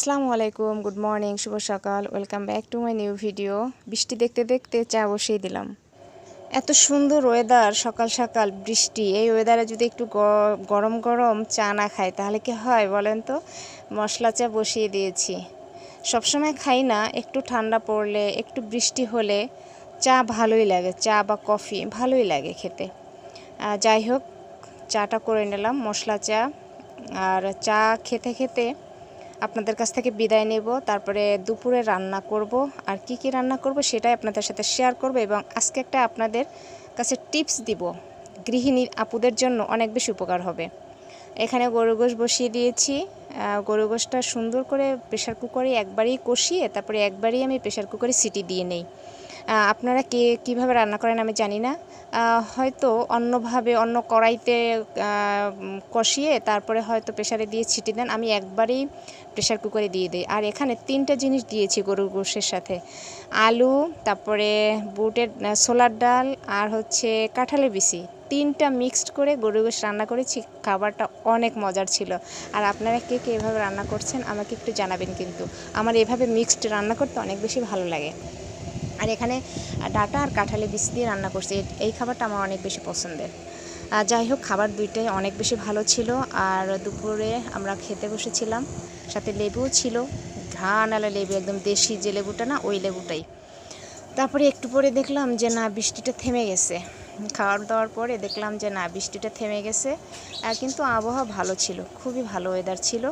আসসালামু আলাইকুম good morning শুভ সকাল welcome back to my new video বৃষ্টি দেখতে দেখতে চা বসিয়ে দিলাম। এত সুন্দর ওয়েদার সকাল সকাল বৃষ্টি, এই ওয়েদারে যদি একটু গরম গরম চা না খাই, তাহলে কি হয় বলেন তো? মশলা চা বসিয়ে দিয়েছি। সবসময় খাই না, একটু ঠান্ডা পড়লে, একটু বৃষ্টি হলে চা ভালোই লাগে, চা বা কফি ভালোই লাগে খেতে। যাই হোক, চাটা করে নিলাম, মশলা চা, আর চা খেতে খেতে আপনাদের কাছ থেকে বিদায় নেব, তারপরে দুপুরে রান্না করব, আর কি কি রান্না করব সেটাই আপনাদের সাথে শেয়ার করব এবং আজকে একটা আপনাদের কাছে টিপস দিব। গৃহিণীর আপুদের জন্য অনেক বেশি উপকার হবে। এখানে গরু গোশ বসিয়ে দিয়েছি। গরু গোশটা সুন্দর করে প্রেশার কুকারে একবারই কষিয়ে, তারপরে একবারই আমি প্রেশার কুকারে সিটি দিয়ে নেই। আপনারা কে কীভাবে রান্না করেন আমি জানি না। হয়তো অন্যভাবে, অন্য কড়াইতে কষিয়ে তারপরে হয়তো প্রেশারে দিয়ে ছিটি দেন। আমি একবারেই প্রেশার কুকারে দিয়ে দিই। আর এখানে তিনটা জিনিস দিয়েছি গরুর গোশের সাথে। আলু, তারপরে বুটের ছোলার ডাল আর হচ্ছে কাঁঠালের বিচি তিনটা মিক্সড করে গরুর গোশ রান্না করেছি। খাবারটা অনেক মজার ছিল। আর আপনারা কে কে এভাবে রান্না করছেন আমাকে একটু জানাবেন কিন্তু। আমার এভাবে মিক্সড রান্না করতে অনেক বেশি ভালো লাগে। আর এখানে ডাটা আর কাঁঠালি বিষ দিয়ে রান্না করছি। এই খাবারটা আমার অনেক বেশি পছন্দের। যাই হোক, খাবার দুইটাই অনেক বেশি ভালো ছিল। আর দুপুরে আমরা খেতে বসেছিলাম। সাথে লেবুও ছিল। ঘান আলা লেবু, একদম দেশি যে লেবুটা না, ওই লেবুটাই। তারপরে একটু পরে দেখলাম যে না, বৃষ্টিটা থেমে গেছে। খাওয়ার দাওয়ার পরে দেখলাম যে না, বৃষ্টিটা থেমে গেছে। কিন্তু আবহাওয়া ভালো ছিল, খুবই ভালো ওয়েদার ছিল।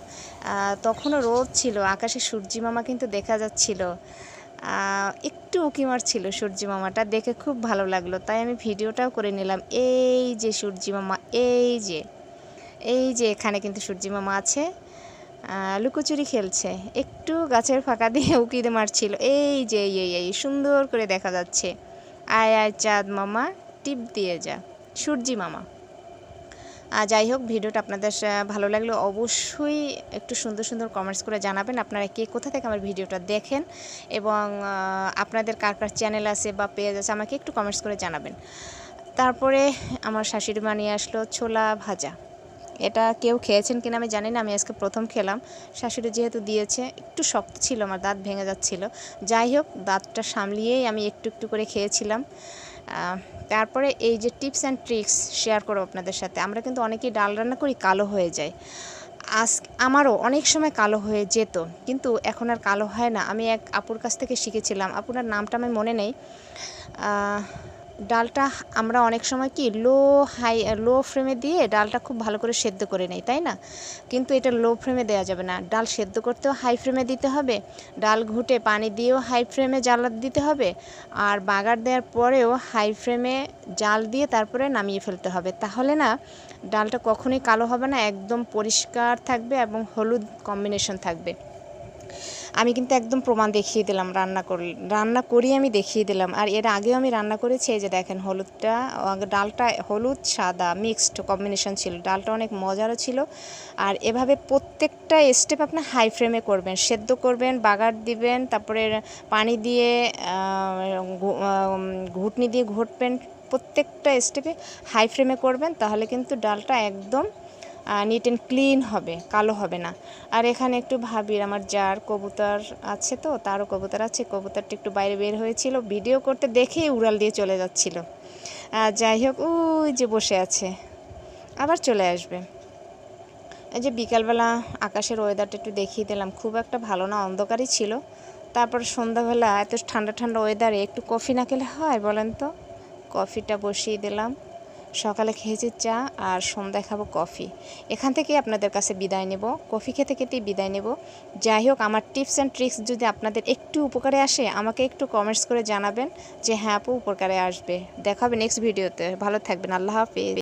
তখনও রোদ ছিল, আকাশে সূর্যি মামা কিন্তু দেখা যাচ্ছিল। একটু উকি মারছিল সূর্যি মামাটা, দেখে খুব ভালো লাগল। তাই আমি ভিডিওটাও করে নিলাম। এই যে সূর্যি মামা, এই যে এই যে এখানে কিন্তু সূর্যি মামা আছে। লুকোচুরি খেলছে। একটু গাছের ফাঁকা দিয়ে উকি মারছিল। এই যে এই এই, সুন্দর করে দেখা যাচ্ছে। আয় আয়, চাঁদ মামা, টিপ দিয়ে যা। সূর্যি মামা। যাই হোক, ভিডিওটা আপনাদের ভালো লাগলে অবশ্যই একটু সুন্দর সুন্দর কমেন্টস করে জানাবেন আপনারা কে কোথা থেকে আমার ভিডিওটা দেখেন এবং আপনাদের কার কার চ্যানেল আছে বা পেজ আছে আমাকে একটু কমেন্টস করে জানাবেন। তারপরে আমার শাশুড়ি মা নিয়ে আসলো ছোলা ভাজা। এটা কেউ খেয়েছেন কিনা আমি জানি না, আমি আজকে প্রথম খেলাম। শাশুড়ি যেহেতু দিয়েছে, একটু শক্ত ছিল, আমার দাঁত ভেঙে যাচ্ছিল। যাই হোক, দাঁতটা সামলিয়েই আমি একটু একটু করে খেয়েছিলাম। তারপরে এই যে টিপস অ্যান্ড ট্রিক্স শেয়ার করো আপনাদের সাথে, আমরা কিন্তু অনেকেই ডাল রান্না করি, কালো হয়ে যায়। আজ আমারও অনেক সময় কালো হয়ে যেত, কিন্তু এখন আর কালো হয় না। আমি এক আপুর কাছ থেকে শিখেছিলাম আপুর নামটা আমার মনে নেই। ডালটা আমরা অনেক সময় কি লো হাই লো ফ্লেমে দিয়ে ডালটা খুব ভালো করে সেদ্ধ করে নেই, তাই না? কিন্তু এটা লো ফ্লেমে দেওয়া যাবে না। ডাল সেদ্ধ করতেও হাই ফ্লেমে দিতে হবে, ডাল ঘুটে পানি দিয়েও হাই ফ্লেমে জাল দিতে হবে, আর বাগার দেওয়ার পরেও হাই ফ্লেমে জাল দিয়ে তারপরে নামিয়ে ফেলতে হবে। তাহলে না, ডালটা কখনোই কালো হবে না, একদম পরিষ্কার থাকবে এবং হলুদ কম্বিনেশন থাকবে। আমি কিন্তু একদম প্রমাণ দেখিয়ে দিলাম, রান্না কর, রান্না করি আমি দেখিয়ে দিলাম। আর এর আগেও আমি রান্না করেছি, এই যে দেখেন হলুদটা ডালটা হলুদ, সাদা মিক্সড কম্বিনেশন ছিল। ডালটা অনেক মজারও ছিল। আর এভাবে প্রত্যেকটা স্টেপ আপনি হাই ফ্লেমে করবেন। সেদ্ধ করবেন, বাগার দিবেন, তারপরে পানি দিয়ে ঘুটনি দিয়ে ঘুটবেন। প্রত্যেকটা স্টেপে হাই ফ্লেমে করবেন, তাহলে কিন্তু ডালটা একদম নিট অ্যান্ড ক্লিন হবে, কালো হবে না। আর এখানে একটু ভাবির আমার যার কবুতর আছে তো, তারও কবুতর আছে, কবুতরটা একটু বাইরে বের হয়েছিল ভিডিও করতে দেখেই উড়াল দিয়ে চলে যাচ্ছিল। যাই হোক, ওই যে বসে আছে, আবার চলে আসবে। এই যে বিকালবেলা আকাশের ওয়েদারটা একটু দেখিয়ে দিলাম, খুব একটা ভালো না, অন্ধকারই ছিল। তারপর সন্ধ্যাবেলা এত ঠান্ডা ঠান্ডা ওয়েদারে একটু কফি না খেলে হয় বলেন তো? কফিটা বসিয়ে দিলাম। সকালে খেয়েছি চা আর সন্ধ্যায় খাব কফি। এখান থেকে আপনাদের কাছে বিদায় নেব। কফি খেতে খেতেই বিদায় নেব। যাই হোক, আমার টিপস অ্যান্ড ট্রিক্স যদি আপনাদের একটু উপকারে আসে, আমাকে একটু কমেন্টস করে জানাবেন যে হ্যাঁ আপু, উপকারে আসবে। দেখাবে নেক্সট ভিডিওতে ভালো থাকবেন। আল্লাহ হাফিজ।